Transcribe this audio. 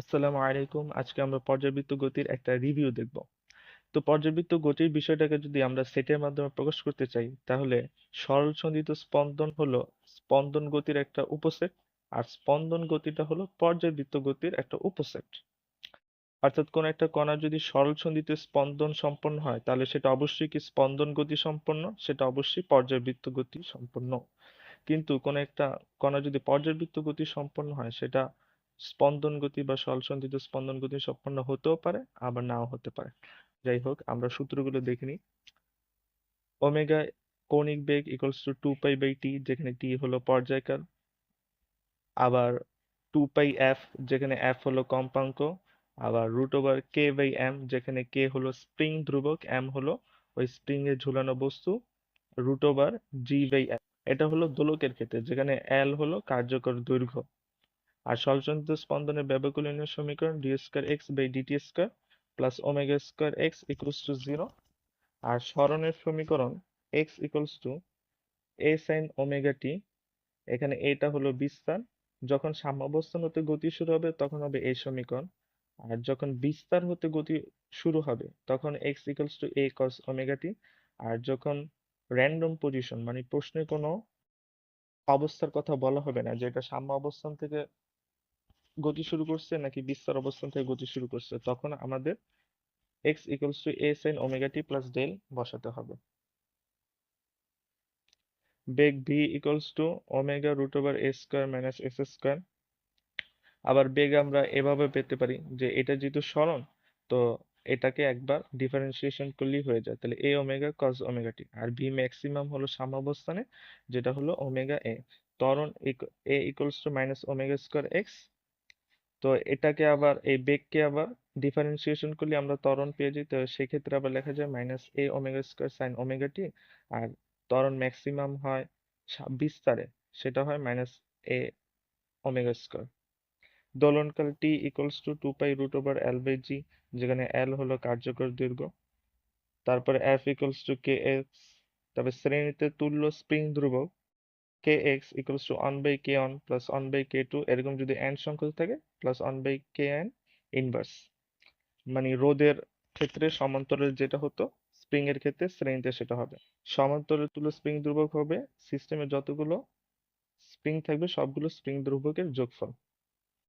আসসালামু আলাইকুম। আজকে আমরা পর্যাবৃত্ত গতির একটা রিভিউ দেখব। তো পর্যাবৃত্ত গতির বিষয়টাকে যদি আমরা সেটের মাধ্যমে প্রকাশ করতে চাই, তাহলে সরল সন্ধিত স্পন্দন হলো স্পন্দন গতির একটা উপসেট, আর স্পন্দন গতিটা হলো পর্যাবৃত্ত গতির একটা উপসেট। অর্থাৎ কোন একটা কণা যদি সরল সন্ধিত স্পন্দন সম্পন্ন হয়, তাহলে সেটা অবশ্যই কি স্পন্দন গতি সম্পন্ন? সেটা অবশ্যই পর্যাবৃত্ত গতি সম্পন্ন। কিন্তু কোন একটা কণা যদি পর্যাবৃত্ত গতি সম্পন্ন হয়, সেটা স্পন্দন গতি বা সলসন্ধিত স্পন্দন গতি সম্পন্ন হতেও পারে, আবার নাও হতে পারে। যাই হোক, আমরা সূত্রগুলো দেখে নিই। ওমেগা কৌণিক বেগ equals two two pi by T যেখানে টি হলো পর্যায়কাল। আবার টু পাই এফ যেখানে এফ হলো কম্পাঙ্ক। আবার root over K by M যেখানে কে হলো স্প্রিং ধ্রুবক এম হলো ওই স্প্রিং এ ঝুলানো বস্তু। Root over g by m এটা হলো দোলকের ক্ষেত্রে, যেখানে এল হলো কার্যকর দৈর্ঘ্য। আর সলসন্ধিত স্পন্দনের ব্যবকলনীয় সমীকরণ d square x by d t square plus omega square x equals to zero আর স্মরণের সমীকরণ x equals to a sine omega t এখানে এটা হলো বিস্তার। যখন সাম্যাবস্থান হতে গতি শুরু হবে, তখন হবে এই সমীকরণ। আর যখন বিস্তার হতে গতি শুরু হবে, তখন x equals to a cos omega t আর যখন র্যান্ডম পজিশন মানে প্রশ্নে কোনো অবস্থার কথা বলা হবে না যে এটা সাম্য অবস্থান থেকে গতি শুরু করছে নাকি বিস্তার অবস্থান থেকে গতি শুরু করছে? তখন আমাদের x equals to a sine omega t plus del বসাতে হবে। বেগ v equals to omega root over a square minus s square আবার বেগ আমরা এভাবে পেতে পারি যে এটা যেহেতু সরণ, তো এটাকে একবার ডিফারেন্সিয়েশন করলেই হয়ে যায়। তাহলে a omega cos omega t আর ভি ম্যাক্সিমাম হলো সাম্যাবস্থানে যেটা হলো ওমেগা এ ত্বরণ a equals to minus omega square x তো এটাকে আবার, এই বেগকে আবার ডিফারেন্সিয়েশন করলে আমরা ত্বরণ পেয়ে যাই। তো সেক্ষেত্রে আবার লেখা যায় minus a omega square sine omega t আর ত্বরণ ম্যাক্সিমাম হয় বিস্তারে। সেটা হয় minus A omega square দোলনকাল t equals to two pi root over l by g যেখানে এল হলো কার্যকর দৈর্ঘ্য। তারপরে f equals to k x তারপরে শ্রেণীতে তুল্য স্প্রিং ধ্রুবক। K x equals to one by k one plus one by k two এরকম যদি এন সংখ্যক থাকে plus one by k n inverse মানে রোদের ক্ষেত্রে সমান্তরাল যেটা হতো স্প্রিং এর ক্ষেত্রে শ্রেণীতে সেটা হবে। সমান্তরাল তুলো স্প্রিং ধ্রুবক হবে সিস্টেমে যতগুলো স্প্রিং থাকবে, সবগুলো স্প্রিং ধ্রুবকের যোগফল।